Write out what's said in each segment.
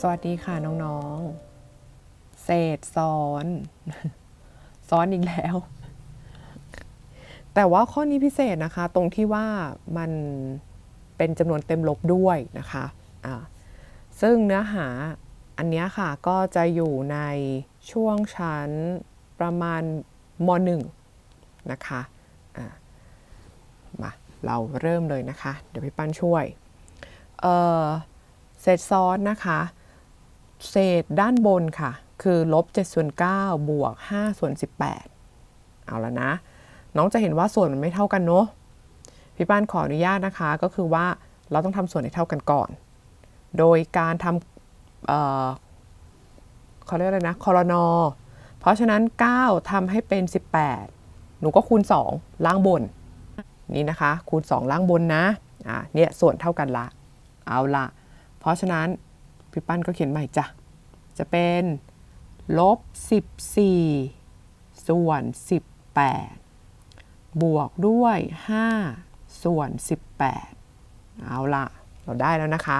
สวัสดีค่ะน้องๆ เศษซ้อนซ้อนอีกแล้ว แต่ว่าข้อนี้พิเศษนะคะ ตรงที่ว่ามันเป็นจำนวนเต็มลบด้วยนะคะอ่าซึ่งเนื้อหาอันนี้ค่ะก็จะอยู่ในช่วงชั้นประมาณม .1 นะคะอ่ามาเราเริ่มเลยนะคะ เดี๋ยวพี่ปั้นช่วยเอ่อเศษซ้อนนะคะ เศษด้านบนค่ะ คือลบ7ส่วน9บวก5ส่วน18 เอาแล้วนะ น้องจะเห็นว่าส่วนมันไม่เท่ากันเนาะพี่ป้านขออนุญาตนะคะ ก็คือว่าเราต้องทำส่วนให้เท่ากันก่อน โดยการทำเอ่อเขาเรียกอะไรนะคอรนอเพราะฉะนั้น 9ทำให้เป็น 18 หนูก็คูณ 2 ล่างบน นี่นะคะ คูณ 2 ล่างบนนะอ่าเนี่ยส่วนเท่ากันละ เอาละเพราะฉะนั้น พี่ปั้นก็เขียนใหม่จ้ะ จะเป็นลบ 14 ส่วน 18 บวกด้วย 5 ส่วน 18 เอาละเราได้แล้วนะคะ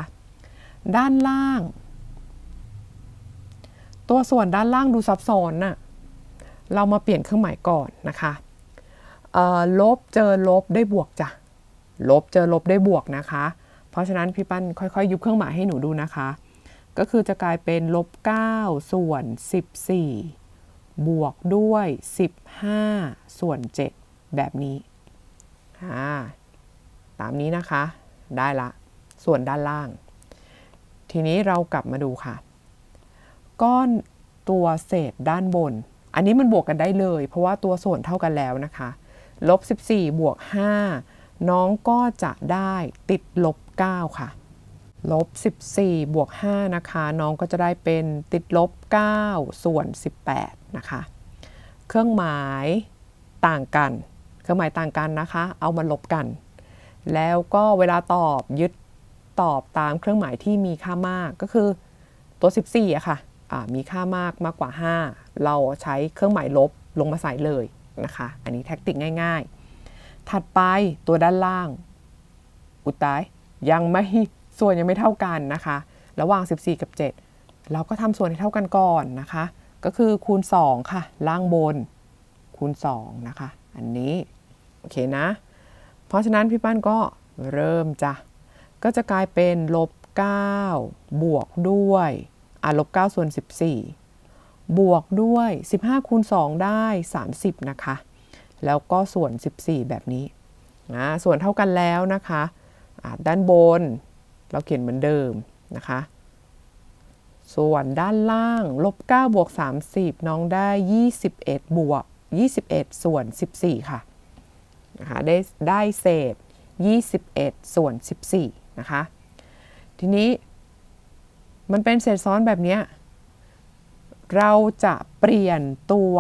ด้านล่าง ตัวส่วนด้านล่างดูซับซ้อนน่ะเรามาเปลี่ยนเครื่องหมายก่อนนะคะลบเจอลบได้บวกจ้ะ ลบเจอลบได้บวกนะคะ เพราะฉะนั้นพี่ปั้นค่อยๆ ยุบเครื่องหมายให้หนูดูนะคะ ก็คือจะกลายเป็นลบ 9 ส่วน 14 บวกด้วย 15 ส่วน 7 แบบนี้าตามนี้นะคะ ได้ละ ส่วนด้านล่าง ทีนี้เรากลับมาดูค่ะ ก้อนตัวเศษด้านบน อันนี้มันบวกกันได้เลย เพราะว่าตัวส่วนเท่ากันแล้วนะคะ ลบ 14 บวก 5 น้องก็จะได้ติดลบ 9 ค่ะ ลบ 14 บวก 5 นะคะ น้องก็จะได้เป็นติดลบ 9 ส่วน 18 นะคะ เครื่องหมายต่างกัน เครื่องหมายต่างกันนะคะ เอามาลบกัน แล้วก็เวลาตอบยึดตอบตามเครื่องหมายที่มีค่ามากก็คือตัว 14อะค่ะอ่ามีค่ามากมากกว่า 5 เราใช้เครื่องหมายลบลงมาใส่เลยนะคะ อันนี้แท็กติกง่าย ๆ ถัดไปตัวด้านล่าง อุตายยังไม่ ส่วนยังไม่เท่ากันนะคะ ระหว่าง 14 กับ 7 เราก็ทำส่วนให้เท่ากันก่อนนะคะ ก็คือคูณ 2 ค่ะ ล่างบน คูณ 2 นะคะ อันนี้ โอเคนะ เพราะฉะนั้นพี่ปั้นก็เริ่มจ้ะ ก็จะกลายเป็นลบ 9 บวกด้วย อะลบ 9 ส่วน 14 บวกด้วย 15 คูณ 2 ได้ 30 นะคะ แล้วก็ส่วน 14 แบบนี้นะส่วนเท่ากันแล้วนะคะอะด้านบน เราเขียนเหมือนเดิมนะคะ ส่วนด้านล่างลบ9บวก30 น้องได้ 21 บวก 21 ส่วน 14 ค่ะนะคะได้ได้เศษ 21 ส่วน 14 นะคะ ทีนี้มันเป็นเศษซ้อนแบบนี้ เราจะเปลี่ยนตัว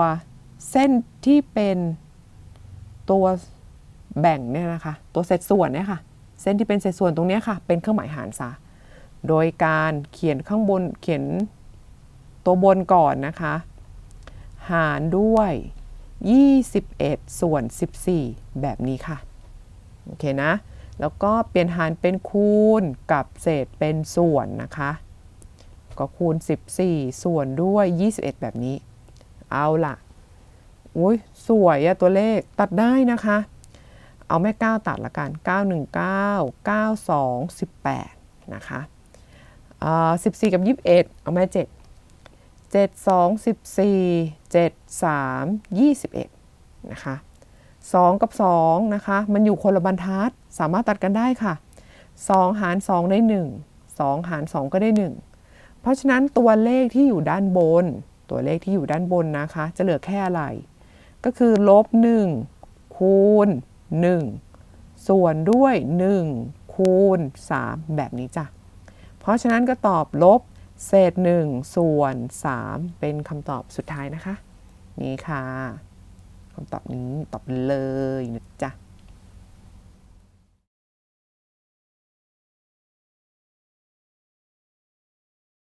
เส้นที่เป็นตัวแบ่งเนี่ยนะคะ ตัวเศษส่วนเนี่ยค่ะ เส้นที่เป็นเศษส่วนตรงนี้ค่ะ เป็นเครื่องหมายหารซะโดยการเขียนข้างบนเขียนตัวบนก่อนนะคะ หารด้วย 21 ส่วน 14 แบบนี้ค่ะ โอเคนะ แล้วก็เปลี่ยนหารเป็นคูณกับเศษเป็นส่วนนะคะ ก็คูณ 14 ส่วนด้วย 21 แบบนี้ เอาล่ะอุ้ยสวยอะตัวเลขตัดได้นะคะ เอาแม่ 9 ตัดละกัน 919 92 18 นะคะอ่า14กับ21เอาแม่7 7 2 14 7 3 21นะคะ2กับ2นะคะมันอยู่คนละบรรทัดสามารถตัดกันได้ค่ะ2หาร2ได้1 2หาร2ก็ได้1เพราะฉะนั้นตัวเลขที่อยู่ด้านบน ตัวเลขที่อยู่ด้านบนนะคะ จะเหลือแค่อะไร ก็คือลบ1คูณ 1 ส่วนด้วย 1 คูณ 3 แบบนี้จ้ะ เพราะฉะนั้นก็ตอบลบเศษ 1 ส่วน 3 เป็นคำตอบสุดท้ายนะคะ นี่ค่ะคำตอบนี้ตอบเลยนะจ๊ะ